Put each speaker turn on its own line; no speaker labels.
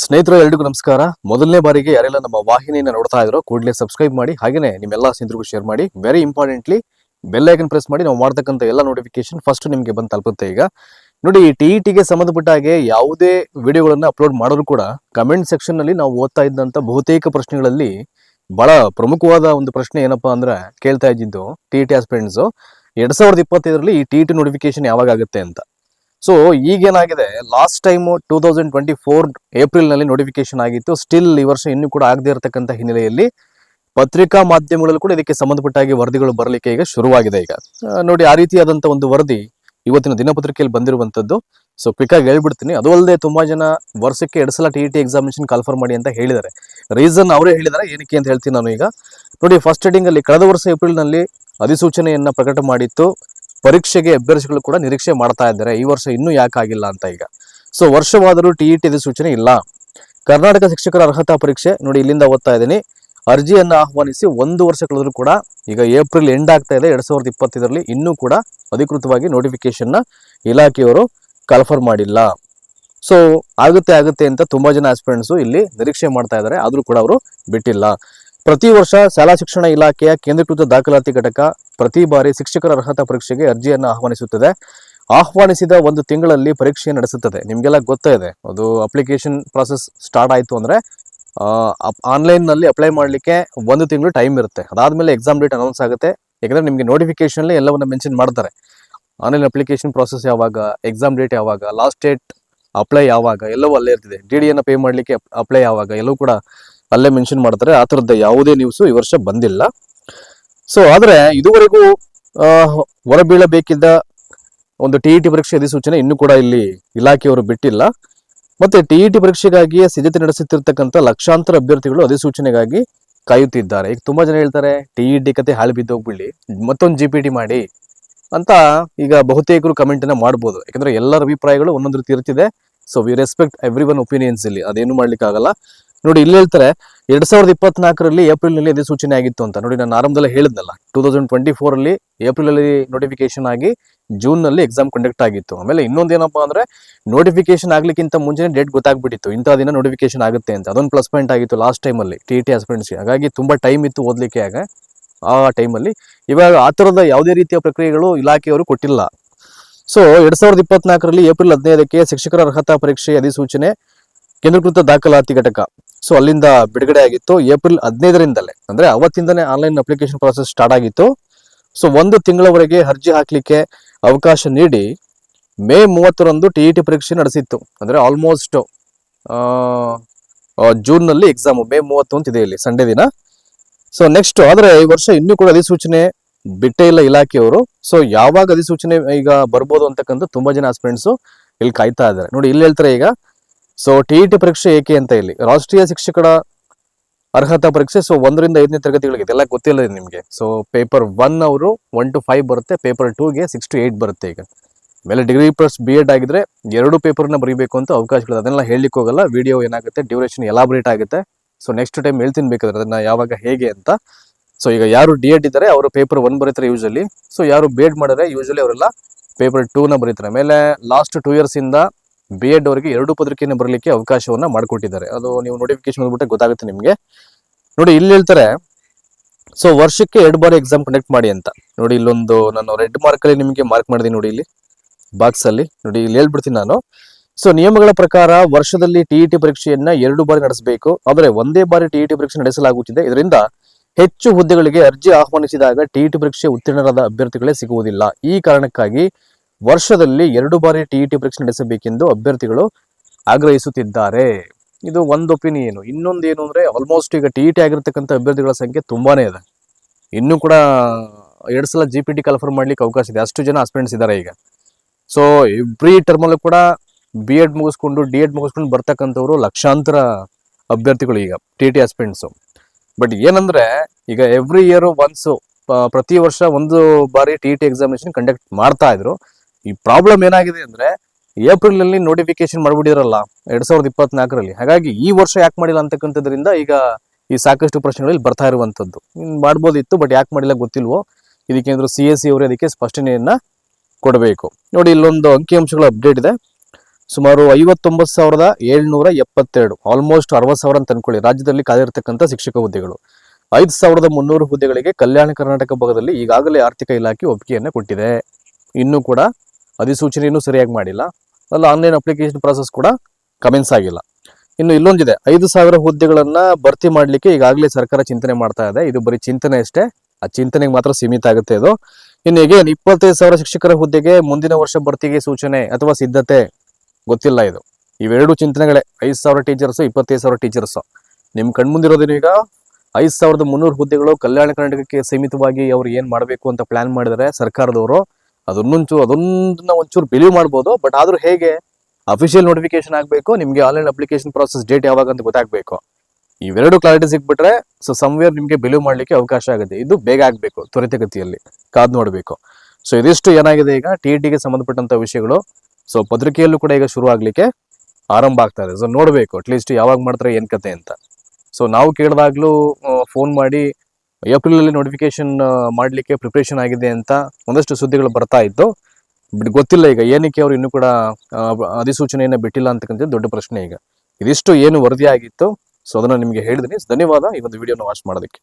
ಸ್ನೇಹಿತರು ಎಲ್ರಿಗೂ ನಮಸ್ಕಾರ. ಮೊದಲನೇ ಬಾರಿಗೆ ಯಾರೆಲ್ಲ ನಮ್ಮ ವಾಹಿನಿಯನ್ನ ನೋಡ್ತಾ ಇದ್ರು ಕೂಡಲೇ ಸಬ್ಸ್ಕ್ರೈಬ್ ಮಾಡಿ, ಹಾಗೇನೆ ನಿಮ್ಮೆಲ್ಲ ಸ್ನೇಹಿತರಿಗೂ ಶೇರ್ ಮಾಡಿ. Very importantly bell icon press ಮಾಡಿ ನಾವು ಮಾಡ್ತಕ್ಕಂಥ ಎಲ್ಲ ನೋಟಿಫಿಕೇಶನ್ ಫಸ್ಟ್ ನಿಮಗೆ ಬಂದು ತಲುಪುತ್ತೆ ಈಗ. ನೋಡಿ ಟಿ ಇಟಿಗೆ ಸಂಬಂಧಪಟ್ಟ ಹಾಗೆ ಯಾವುದೇ ವಿಡಿಯೋಗಳನ್ನು ಅಪ್ಲೋಡ್ ಮಾಡೋರು ಕೂಡ ಕಮೆಂಟ್ ಸೆಕ್ಷನ್ನಲ್ಲಿ ನಾವು ಓದ್ತಾ ಇದ್ದಂತ ಬಹುತೇಕ ಪ್ರಶ್ನೆಗಳಲ್ಲಿ ಬಹಳ ಪ್ರಮುಖವಾದ ಒಂದು ಪ್ರಶ್ನೆ ಏನಪ್ಪಾ ಅಂದ್ರೆ ಕೇಳ್ತಾ ಇದ್ದಿದ್ದು ಟಿ ಟಿ ಆಸ್ಪಿರೆಂಟ್ಸ್ ಎರಡ್ ಸಾವಿರದ ಇಪ್ಪತ್ತೈದರಲ್ಲಿ ಈ ಟಿ ನೋಟಿಫಿಕೇಶನ್ ಯಾವಾಗ ಆಗುತ್ತೆ ಅಂತ. So ಈಗೇನಾಗಿದೆ? Last time two thousand twenty four ಏಪ್ರಿಲ್ನಲ್ಲಿ ನೋಟಿಫಿಕೇಶನ್ ಆಗಿತ್ತು. ಸ್ಟಿಲ್ ಈ ವರ್ಷ ಇನ್ನೂ ಕೂಡ ಆಗದೇ ಇರತಕ್ಕಂಥ ಹಿನ್ನೆಲೆಯಲ್ಲಿ ಪತ್ರಿಕಾ ಮಾಧ್ಯಮಗಳಲ್ಲೂ ಕೂಡ ಇದಕ್ಕೆ ಸಂಬಂಧಪಟ್ಟಾಗಿ ವರದಿಗಳು ಬರಲಿಕ್ಕೆ ಈಗ ಶುರುವಾಗಿದೆ ಈಗ. ನೋಡಿ, ಆ ರೀತಿಯಾದಂಥ ಒಂದು ವರದಿ ಇವತ್ತಿನ ದಿನಪತ್ರಿಕೆಯಲ್ಲಿ ಬಂದಿರುವಂತದ್ದು ಸೊ ಕ್ವಿಕ್ ಆಗಿ ಹೇಳ್ಬಿಡ್ತೀನಿ. ಅದು ಅಲ್ಲದೆ ತುಂಬಾ ಜನ ವರ್ಷಕ್ಕೆ ಎರಡು ಸಲ ಟಿ ಟಿ ಎಕ್ಸಾಮಿನೇಷನ್ ಕಾಲ್ಫರ್ ಮಾಡಿ ಅಂತ ಹೇಳಿದ್ದಾರೆ. ರೀಸನ್ ಅವರೇ ಹೇಳಿದ್ದಾರೆ, ಏನಕ್ಕೆ ಅಂತ ಹೇಳ್ತೀನಿ ನಾನು ಈಗ. ನೋಡಿ ಫಸ್ಟ್ ಹೆಡಿಂಗ್ ಅಲ್ಲಿ ಕಳೆದ ವರ್ಷ ಏಪ್ರಿಲ್ನಲ್ಲಿ ಅಧಿಸೂಚನೆಯನ್ನ ಪ್ರಕಟ ಮಾಡಿತ್ತು. ಪರೀಕ್ಷೆಗೆ ಅಭ್ಯರ್ಥಿಗಳು ಕೂಡ ನಿರೀಕ್ಷೆ ಮಾಡ್ತಾ ಇದ್ದಾರೆ. ಈ ವರ್ಷ ಇನ್ನೂ ಯಾಕಾಗಿಲ್ಲ ಅಂತ ಈಗ. ಸೊ ವರ್ಷವಾದರೂ ಟಿ ಇ ಟಿ ಸೂಚನೆ ಇಲ್ಲ. ಕರ್ನಾಟಕ ಶಿಕ್ಷಕರ ಅರ್ಹತಾ ಪರೀಕ್ಷೆ ನೋಡಿ ಇಲ್ಲಿಂದ ಓದ್ತಾ ಇದ್ದೀನಿ. ಅರ್ಜಿಯನ್ನು ಆಹ್ವಾನಿಸಿ ಒಂದು ವರ್ಷ ಕಳೆದರೂ ಕೂಡ ಈಗ ಏಪ್ರಿಲ್ ಎಂಡ್ ಆಗ್ತಾ ಇದೆ. ಎರಡ್ ಸಾವಿರದ ಇಪ್ಪತ್ತೈದರಲ್ಲಿ ಇನ್ನೂ ಕೂಡ ಅಧಿಕೃತವಾಗಿ ನೋಟಿಫಿಕೇಶನ್ನ ಇಲಾಖೆಯವರು ಕನ್ಫರ್ಮ್ ಮಾಡಿಲ್ಲ. ಸೊ ಆಗುತ್ತೆ ಆಗುತ್ತೆ ಅಂತ ತುಂಬಾ ಜನ ಆಸ್ಪಿರೆಂಟ್ಸು ಇಲ್ಲಿ ನಿರೀಕ್ಷೆ ಮಾಡ್ತಾ ಇದ್ದಾರೆ. ಆದರೂ ಕೂಡ ಅವರು ಬಿಟ್ಟಿಲ್ಲ. ಪ್ರತಿ ವರ್ಷ ಶಾಲಾ ಶಿಕ್ಷಣ ಇಲಾಖೆಯ ಕೇಂದ್ರೀಕೃತ ದಾಖಲಾತಿ ಘಟಕ ಪ್ರತಿ ಬಾರಿ ಶಿಕ್ಷಕರ ಅರ್ಹತಾ ಪರೀಕ್ಷೆಗೆ ಅರ್ಜಿಯನ್ನು ಆಹ್ವಾನಿಸುತ್ತದೆ. ಆಹ್ವಾನಿಸಿದ ಒಂದು ತಿಂಗಳಲ್ಲಿ ಪರೀಕ್ಷೆ ನಡೆಸುತ್ತದೆ. ನಿಮಗೆಲ್ಲ ಗೊತ್ತೇ ಇದೆ. ಅದು ಅಪ್ಲಿಕೇಶನ್ ಪ್ರಾಸೆಸ್ ಸ್ಟಾರ್ಟ್ ಆಯಿತು ಅಂದರೆ ಆನ್ಲೈನ್ನಲ್ಲಿ ಅಪ್ಲೈ ಮಾಡಲಿಕ್ಕೆ ಒಂದು ತಿಂಗಳು ಟೈಮ್ ಇರುತ್ತೆ. ಅದಾದ್ಮೇಲೆ ಎಕ್ಸಾಮ್ ಡೇಟ್ ಅನೌನ್ಸ್ ಆಗುತ್ತೆ. ಯಾಕಂದರೆ ನಿಮಗೆ ನೋಟಿಫಿಕೇಶನ್ ಎಲ್ಲವನ್ನು ಮೆನ್ಷನ್ ಮಾಡ್ತಾರೆ. ಆನ್ಲೈನ್ ಅಪ್ಲಿಕೇಶನ್ ಪ್ರಾಸೆಸ್ ಯಾವಾಗ ಎಕ್ಸಾಮ್ ಡೇಟ್ ಯಾವಾಗ ಲಾಸ್ಟ್ ಡೇಟ್ ಅಪ್ಲೈ ಯಾವಾಗ, ಎಲ್ಲವೂ ಅಲ್ಲೇ ಇರ್ತಿದೆ. ಡಿ ಡಿಯನ್ನು ಪೇ ಮಾಡಲಿಕ್ಕೆ ಅಪ್ಲೈ ಯಾವಾಗ, ಎಲ್ಲವೂ ಕೂಡ ಅಲ್ಲೇ ಮೆನ್ಷನ್ ಮಾಡ್ತಾರೆ. ಆ ಥರದ ಯಾವುದೇ ನ್ಯೂಸ್ ಈ ವರ್ಷ ಬಂದಿಲ್ಲ. ಸೊ ಆದ್ರೆ ಇದುವರೆಗೂ ಹೊರಬೀಳಬೇಕಿದ್ದ ಒಂದು ಟಿ ಇ ಟಿ ಪರೀಕ್ಷೆ ಅಧಿಸೂಚನೆ ಇನ್ನೂ ಕೂಡ ಇಲ್ಲಿ ಇಲಾಖೆಯವರು ಬಿಟ್ಟಿಲ್ಲ. ಮತ್ತೆ ಟಿ ಇ ಟಿ ಪರೀಕ್ಷೆಗಾಗಿಯೇ ಸಿದ್ಧತೆ ನಡೆಸುತ್ತಿರ್ತಕ್ಕಂಥ ಲಕ್ಷಾಂತರ ಅಭ್ಯರ್ಥಿಗಳು ಅಧಿಸೂಚನೆಗಾಗಿ ಕಾಯುತ್ತಿದ್ದಾರೆ. ಈಗ ತುಂಬಾ ಜನ ಹೇಳ್ತಾರೆ ಟಿ ಇ ಟಿ ಕತೆ ಹಾಳು ಬಿದ್ದೋಗ್ಬಿಡ್ಲಿ ಮತ್ತೊಂದು ಜಿ ಪಿ ಟಿ ಮಾಡಿ ಅಂತ ಈಗ ಬಹುತೇಕರು ಕಮೆಂಟ್ ಅನ್ನ ಮಾಡ್ಬೋದು. ಯಾಕಂದ್ರೆ ಎಲ್ಲರ ಅಭಿಪ್ರಾಯಗಳು ಒಂದೊಂದು ರೀತಿ ಇರ್ತಿದೆ so we respect everyone opinions ಇಲ್ಲಿ. ಅದೇನು ಮಾಡ್ಲಿಕ್ಕೆ ಆಗಲ್ಲ ನೋಡಿ, ಇಲ್ಲಿ ಹೇಳ್ತಾರೆ, ಎರಡ್ ಸಾವಿರದ ಇಪ್ಪತ್ನಾಲ್ಕರಲ್ಲಿ ಏಪ್ರಿಲ್ನಲ್ಲಿ ಅಧಿಸೂಚನೆ ಆಗಿತ್ತು ಅಂತ. ನೋಡಿ, ನಾನು ಆರಂಭದಲ್ಲಿ ಹೇಳಿದ್ನಲ್ಲ, ಟೂ ತೌಸಂಡ್ ಟ್ವೆಂಟಿ ಫೋರ್ ಅಲ್ಲಿ ಏಪ್ರಿಲ್ ಅಲ್ಲಿ ನೋಟಿಫಿಕೇಶನ್ ಆಗಿ ಜೂನ್ನಲ್ಲಿ ಎಕ್ಸಾಮ್ ಕಂಡಕ್ಟ್ ಆಗಿತ್ತು. ಆಮೇಲೆ ಇನ್ನೊಂದೇನಪ್ಪ ಅಂದ್ರೆ ನೋಟಿಫಿಕೇಶನ್ ಆಗ್ಲಿಕ್ಕಿಂತ ಮುಂಚೆನೆ ಡೇಟ್ ಗೊತ್ತಾಗ್ಬಿಟ್ಟಿತ್ತು. ಇಂಥ ದಿನ ನೋಟಿಫಿಕೇಶನ್ ಆಗುತ್ತೆ ಅಂತ. ಅದೊಂದು ಪ್ಲಸ್ ಪಾಯಿಂಟ್ ಆಗಿತ್ತು ಲಾಸ್ಟ್ ಟೈಮ್ ಅಲ್ಲಿ ಟಿ ಟಿ ಗೆ. ಹಾಗಾಗಿ ತುಂಬಾ ಟೈಮ್ ಇತ್ತು ಓದ್ಲಿಕ್ಕೆ ಆಗ. ಆ ಟೈಮಲ್ಲಿ ಇವಾಗ ಆ ಥರದ ಯಾವುದೇ ರೀತಿಯ ಪ್ರಕ್ರಿಯೆಗಳು ಇಲಾಖೆಯವರು ಕೊಟ್ಟಿಲ್ಲ. ಸೊ ಎರಡ್ ಸಾವಿರದ ಇಪ್ಪತ್ನಾಲ್ಕರಲ್ಲಿ ಏಪ್ರಿಲ್ ಹದಿನೈದಕ್ಕೆ ಶಿಕ್ಷಕರ ಅರ್ಹತಾ ಪರೀಕ್ಷೆ ಅಧಿಸೂಚನೆ, ಕೇಂದ್ರೀಕೃತ ದಾಖಲಾತಿ ಘಟಕ. ಸೊ ಅಲ್ಲಿಂದ ಬಿಡುಗಡೆ ಆಗಿತ್ತು ಏಪ್ರಿಲ್ ಹದಿನೈದರಿಂದಲೇ. ಅಂದ್ರೆ ಅವತ್ತಿಂದನೇ ಆನ್ಲೈನ್ ಅಪ್ಲಿಕೇಶನ್ ಪ್ರಾಸೆಸ್ ಸ್ಟಾರ್ಟ್ ಆಗಿತ್ತು. ಸೊ ಒಂದು ತಿಂಗಳವರೆಗೆ ಅರ್ಜಿ ಹಾಕಲಿಕ್ಕೆ ಅವಕಾಶ ನೀಡಿ ಮೇ ಮೂವತ್ತರಂದು ಟಿ ಇ ಟಿ ಪರೀಕ್ಷೆ ನಡೆಸಿತ್ತು. ಅಂದ್ರೆ ಆಲ್ಮೋಸ್ಟ್ ಜೂನ್ನಲ್ಲಿ ಎಕ್ಸಾಮ್ ಮೇ ಮೂವತ್ತು ಅಂತಿದೆ ಇಲ್ಲಿ ಸಂಡೇ ದಿನ. ಸೊ ನೆಕ್ಸ್ಟ್ ಆದರೆ ಈ ವರ್ಷ ಇನ್ನೂ ಕೂಡ ಅಧಿಸೂಚನೆ ಬಿಟ್ಟೇ ಇಲ್ಲ ಇಲಾಖೆಯವರು. ಸೊ ಯಾವಾಗ ಅಧಿಸೂಚನೆ ಈಗ ಬರ್ಬೋದು ಅಂತಕ್ಕಂಥ ತುಂಬಾ ಜನ ಆಸ್ಪಿರೆಂಟ್ಸ್ ಇಲ್ಲಿ ಕಾಯ್ತಾ ಇದ್ದಾರೆ. ನೋಡಿ, ಇಲ್ಲಿ ಹೇಳ್ತಾರೆ ಈಗ ಸೊ ಟಿ ಇ ಟಿ ಪರೀಕ್ಷೆ ಏಕೆ ಅಂತ ಇಲ್ಲಿ ರಾಷ್ಟ್ರೀಯ ಶಿಕ್ಷಕರ ಅರ್ಹತಾ ಪರೀಕ್ಷೆ ಸೊ ಒಂದರಿಂದ ಐದನೇ ತರಗತಿಗಳಿಗೆ ಇದೆಲ್ಲ ಗೊತ್ತಿಲ್ಲ ನಿಮಗೆ. ಸೊ ಪೇಪರ್ ಒನ್ ಅವರು ಒನ್ ಟು ಫೈವ್ ಬರುತ್ತೆ ಪೇಪರ್ ಟೂಗೆ ಸಿಕ್ಸ್ ಟು ಏಟ್ ಬರುತ್ತೆ ಈಗ. ಮೇಲೆ ಡಿಗ್ರಿ ಪ್ಲಸ್ ಬಿ ಎಡ್ ಆಗಿದ್ರೆ ಎರಡು ಪೇಪರ್ನ ಬರೀಬೇಕು ಅಂತ ಅವಕಾಶಗಳು ಅದನ್ನೆಲ್ಲ ಹೇಳಲಿಕ್ಕೆ ಹೋಗಲ್ಲ. ವಿಡಿಯೋ ಏನಾಗುತ್ತೆ ಡ್ಯೂರೇಷನ್ ಎಲಾಬ್ರೇಟ್ ಆಗುತ್ತೆ. ಸೊ ನೆಕ್ಸ್ಟ್ ಟೈಮ್ ಹೇಳ್ತೀನಿ ಬೇಕಾದ್ರೆ ಅದನ್ನ ಯಾವಾಗ, ಹೇಗೆ ಅಂತ. ಸೊ ಈಗ ಯಾರು ಡಿ ಎಡ್ ಇದ್ದಾರೆ, ಅವರು ಪೇಪರ್ ಒನ್ ಬರೀತಾರೆ ಯೂಶಲಿ ಸೊ ಯಾರು ಬಿ ಎಡ್ ಮಾಡಿದ್ರೆ ಯೂಶಲಿ ಅವರೆಲ್ಲ ಪೇಪರ್ ಟೂನ ಬರೀತಾರೆ. ಮೇಲೆ ಲಾಸ್ಟ್ ಟೂ ಇಯರ್ಸ್ ಇಂದ ಬಿ ಎಡ್ ಅವರಿಗೆ ಎರಡು ಪತ್ರಿಕೆಯನ್ನು ಬರಲಿಕ್ಕೆ ಅವಕಾಶವನ್ನ ಮಾಡಿಕೊಟ್ಟಿದ್ದಾರೆ. ಅದು ನೀವು ನೋಟಿಫಿಕೇಶನ್ ಬಂದ್ಬಿಟ್ಟೆ ಗೊತ್ತಾಗುತ್ತೆ ನಿಮಗೆ. ನೋಡಿ, ಇಲ್ಲಿ ಹೇಳ್ತಾರೆ ಸೊ ವರ್ಷಕ್ಕೆ ಎರಡು ಬಾರಿ ಎಕ್ಸಾಮ್ ಕಂಡಕ್ಟ್ ಮಾಡಿ ಅಂತ. ನೋಡಿ, ಇಲ್ಲೊಂದು ನಾನು ರೆಡ್ ಮಾರ್ಕ್ ಅಲ್ಲಿ ನಿಮಗೆ ಮಾರ್ಕ್ ಮಾಡಿದೀನಿ ನೋಡಿ ಇಲ್ಲಿ ಬಾಕ್ಸ್ ಅಲ್ಲಿ. ನೋಡಿ, ಇಲ್ಲಿ ಹೇಳ್ಬಿಡ್ತೀನಿ ನಾನು. ಸೊ ನಿಯಮಗಳ ಪ್ರಕಾರ ವರ್ಷದಲ್ಲಿ ಟಿಇಟಿ ಪರೀಕ್ಷೆಯನ್ನ ಎರಡು ಬಾರಿ ನಡೆಸಬೇಕು. ಆದರೆ ಒಂದೇ ಬಾರಿ ಟಿಇಟಿ ಪರೀಕ್ಷೆ ನಡೆಸಲಾಗುತ್ತಿದೆ. ಇದರಿಂದ ಹೆಚ್ಚು ಹುದ್ದೆಗಳಿಗೆ ಅರ್ಜಿ ಆಹ್ವಾನಿಸಿದಾಗ ಟಿಇಟಿ ಪರೀಕ್ಷೆ ಉತ್ತೀರ್ಣರಾದ ಅಭ್ಯರ್ಥಿಗಳೇ ಸಿಗುವುದಿಲ್ಲ. ಈ ಕಾರಣಕ್ಕಾಗಿ ವರ್ಷದಲ್ಲಿ ಎರಡು ಬಾರಿ ಟಿಇಟಿ ಪರೀಕ್ಷೆ ನಡೆಸಬೇಕೆಂದು ಅಭ್ಯರ್ಥಿಗಳು ಆಗ್ರಹಿಸುತ್ತಿದ್ದಾರೆ. ಇದು ಒಂದು ಒಪಿನಿಯನ್ ಇನ್ನೊಂದು ಏನು ಅಂದ್ರೆ ಆಲ್ಮೋಸ್ಟ್ ಈಗ ಟಿಇಟಿ ಆಗಿರ್ತಕ್ಕಂಥ ಅಭ್ಯರ್ಥಿಗಳ ಸಂಖ್ಯೆ ತುಂಬಾನೇ ಇದೆ. ಇನ್ನೂ ಕೂಡ ಎರಡು ಸಲ ಜಿ ಪಿ ಟಿ ಕನ್ಫರ್ಮ್ ಮಾಡ್ಲಿಕ್ಕೆ ಅವಕಾಶ ಇದೆ. ಅಷ್ಟು ಜನ ಆಸ್ಪಿರೆಂಟ್ಸ್ ಇದ್ದಾರೆ ಈಗ. ಸೊ ಎವ್ರಿ ಟರ್ಮಲ್ಲೂ ಕೂಡ ಬಿ ಎಡ್ ಮುಗಿಸ್ಕೊಂಡು ಡಿ ಎಡ್ ಮುಗಿಸ್ಕೊಂಡು ಬರ್ತಕ್ಕಂಥವ್ರು ಲಕ್ಷಾಂತರ ಅಭ್ಯರ್ಥಿಗಳು ಈಗ ಟಿ ಟಿ ಆಸ್ಪೆಂಟ್ಸು ಬಟ್ ಏನಂದ್ರೆ ಈಗ ಎವ್ರಿ ಇಯರ್ ಒನ್ಸ್ ಪ್ರತಿ ವರ್ಷ ಒಂದು ಬಾರಿ ಟಿ ಟಿ ಎಕ್ಸಾಮಿನೇಷನ್ ಕಂಡಕ್ಟ್ ಮಾಡ್ತಾ ಇದ್ರು. ಈ ಪ್ರಾಬ್ಲಮ್ ಏನಾಗಿದೆ ಅಂದ್ರೆ ಏಪ್ರಿಲ್ ಅಲ್ಲಿ ನೋಟಿಫಿಕೇಶನ್ ಮಾಡ್ಬಿಟ್ಟಿರಲ್ಲ ಎರಡ್ ಸಾವಿರದ ಇಪ್ಪತ್ನಾಲ್ಕರಲ್ಲಿ. ಹಾಗಾಗಿ ಈ ವರ್ಷ ಯಾಕೆ ಮಾಡಿಲ್ಲ ಅಂತಕ್ಕಂಥದ್ರಿಂದ ಈಗ ಈ ಸಾಕಷ್ಟು ಪ್ರಶ್ನೆಗಳಲ್ಲಿ ಬರ್ತಾ ಇರುವಂತದ್ದು ಮಾಡ್ಬೋದಿತ್ತು ಬಟ್ ಯಾಕೆ ಮಾಡಿಲ್ಲ ಗೊತ್ತಿಲ್ವೋ. ಇದಕ್ಕೇಂದ್ರು ಸಿ ಎಸ್ ಸಿ ಅವರು ಅದಕ್ಕೆ ಸ್ಪಷ್ಟನೆಯನ್ನ ಕೊಡಬೇಕು. ನೋಡಿ, ಇಲ್ಲೊಂದು ಅಂಕಿಅಂಶಗಳ ಅಪ್ಡೇಟ್ ಇದೆ. ಸುಮಾರು ಐವತ್ತೊಂಬತ್ತು ಸಾವಿರದ ಏಳ್ನೂರ ಎಪ್ಪತ್ತೆರಡು ಆಲ್ಮೋಸ್ಟ್ ಅರವತ್ತು ಸಾವಿರ ಅಂತ ಅನ್ಕೊಳ್ಳಿ. ರಾಜ್ಯದಲ್ಲಿ ಕಾದಿರತಕ್ಕಂಥ ಶಿಕ್ಷಕ ಹುದ್ದೆಗಳು. ಐದು ಸಾವಿರದ ಮುನ್ನೂರು ಹುದ್ದೆಗಳಿಗೆ ಕಲ್ಯಾಣ ಕರ್ನಾಟಕ ಭಾಗದಲ್ಲಿ ಈಗಾಗಲೇ ಆರ್ಥಿಕ ಇಲಾಖೆ ಒಪ್ಪಿಗೆಯನ್ನು ಕೊಟ್ಟಿದೆ. ಇನ್ನೂ ಕೂಡ ಅಧಿಸೂಚನೆಯನ್ನು ಸರಿಯಾಗಿ ಮಾಡಿಲ್ಲ. ಅಲ್ಲ ಆನ್ಲೈನ್ ಅಪ್ಲಿಕೇಶನ್ ಪ್ರಾಸೆಸ್ ಕೂಡ ಕಮೆನ್ಸ್ ಆಗಿಲ್ಲ. ಇನ್ನು ಇಲ್ಲೊಂದಿದೆ, ಐದು ಸಾವಿರ ಹುದ್ದೆಗಳನ್ನ ಭರ್ತಿ ಮಾಡಲಿಕ್ಕೆ ಈಗಾಗಲೇ ಸರ್ಕಾರ ಚಿಂತನೆ ಮಾಡ್ತಾ ಇದೆ. ಇದು ಬರೀ ಚಿಂತನೆ ಅಷ್ಟೇ, ಆ ಚಿಂತನೆಗೆ ಮಾತ್ರ ಸೀಮಿತ ಆಗುತ್ತೆ ಇದು. ಇನ್ನು ಹೇಗೇನ್ ಇಪ್ಪತ್ತೈದು ಸಾವಿರ ಶಿಕ್ಷಕರ ಹುದ್ದೆಗೆ ಮುಂದಿನ ವರ್ಷ ಭರ್ತಿಗೆ ಸೂಚನೆ ಅಥವಾ ಸಿದ್ಧತೆ? ಗೊತ್ತಿಲ್ಲ ಇದು. ಇವೆರಡು ಚಿಂತನೆಗಳೇ, ಐದು ಸಾವಿರ ಟೀಚರ್ಸ್ ಇಪ್ಪತ್ತೈದು ಸಾವಿರ ಟೀಚರ್ಸ್ ನಿಮ್ ಕಣ್ಮುಂದಿರೋದೇನು ಈಗ? ಐದು ಸಾವಿರದ ಮುನ್ನೂರು ಹುದ್ದೆಗಳು ಕಲ್ಯಾಣ ಕರ್ನಾಟಕಕ್ಕೆ ಸೀಮಿತವಾಗಿ ಅವ್ರು ಏನ್ ಮಾಡಬೇಕು ಅಂತ ಪ್ಲಾನ್ ಮಾಡಿದರೆ ಸರ್ಕಾರದವರು. ಅದನ್ನೊಂಚೂರು ಅದೊಂದನ್ನ ಒಂಚೂರು ಬಿಲೀವ್ ಮಾಡ್ಬೋದು ಬಟ್ ಆದರೂ ಹೇಗೆ ಅಫಿಷಿಯಲ್ ನೋಟಿಫಿಕೇಶನ್ ಆಗಬೇಕು, ನಿಮಗೆ ಆನ್ಲೈನ್ ಅಪ್ಲಿಕೇಶನ್ ಪ್ರಾಸೆಸ್ ಡೇಟ್ ಯಾವಾಗ ಅಂತ ಗೊತ್ತಾಗಬೇಕು. ಇವೆರಡು ಕ್ಲಾರಿಟಿ ಸಿಕ್ಬಿಟ್ರೆ ಸೊ ಸಮ್ವೇರ್ ನಿಮಗೆ ಬಿಲೀವ್ ಮಾಡಲಿಕ್ಕೆ ಅವಕಾಶ ಆಗುತ್ತೆ. ಇದು ಬೇಗ ಆಗಬೇಕು, ತ್ವರಿತಗತಿಯಲ್ಲಿ, ಕಾದ್ ನೋಡಬೇಕು. ಸೊ ಇದಿಷ್ಟು ಏನಾಗಿದೆ ಈಗ ಟಿ ಟಿಗೆ ಸಂಬಂಧಪಟ್ಟಂತ ವಿಷಯಗಳು. ಸೊ ಪತ್ರಿಕೆಯಲ್ಲೂ ಕೂಡ ಈಗ ಶುರು ಆಗಲಿಕ್ಕೆ ಆರಂಭ ಆಗ್ತಾ ಇದೆ. ಸೊ ನೋಡಬೇಕು ಅಟ್ಲೀಸ್ಟ್ ಯಾವಾಗ ಮಾಡ್ತಾರೆ, ಏನು ಕತೆ ಅಂತ. ಸೊ ನಾವು ಕೇಳಿದಾಗ್ಲೂ ಫೋನ್ ಮಾಡಿ ಏಪ್ರಿಲ್ ಅಲ್ಲಿ ನೋಟಿಫಿಕೇಶನ್ ಮಾಡ್ಲಿಕ್ಕೆ ಪ್ರಿಪರೇಷನ್ ಆಗಿದೆ ಅಂತ ಒಂದಷ್ಟು ಸುದ್ದಿಗಳು ಬರ್ತಾ ಇತ್ತು. ಬಟ್ ಗೊತ್ತಿಲ್ಲ ಈಗ ಏನಕ್ಕೆ ಅವರು ಇನ್ನೂ ಕೂಡ ಅಧಿಸೂಚನೆಯನ್ನ ಬಿಟ್ಟಿಲ್ಲ ಅಂತಕ್ಕಂಥ ದೊಡ್ಡ ಪ್ರಶ್ನೆ ಈಗ. ಇದಿಷ್ಟು ಏನು ವರದಿ ಆಗಿತ್ತು ಸೊ ಅದನ್ನ ನಿಮಗೆ ಹೇಳಿದ್ದೀನಿ ಧನ್ಯವಾದ ಈ ಒಂದು ವಿಡಿಯೋನ ವಾಚ್ ಮಾಡೋದಕ್ಕೆ.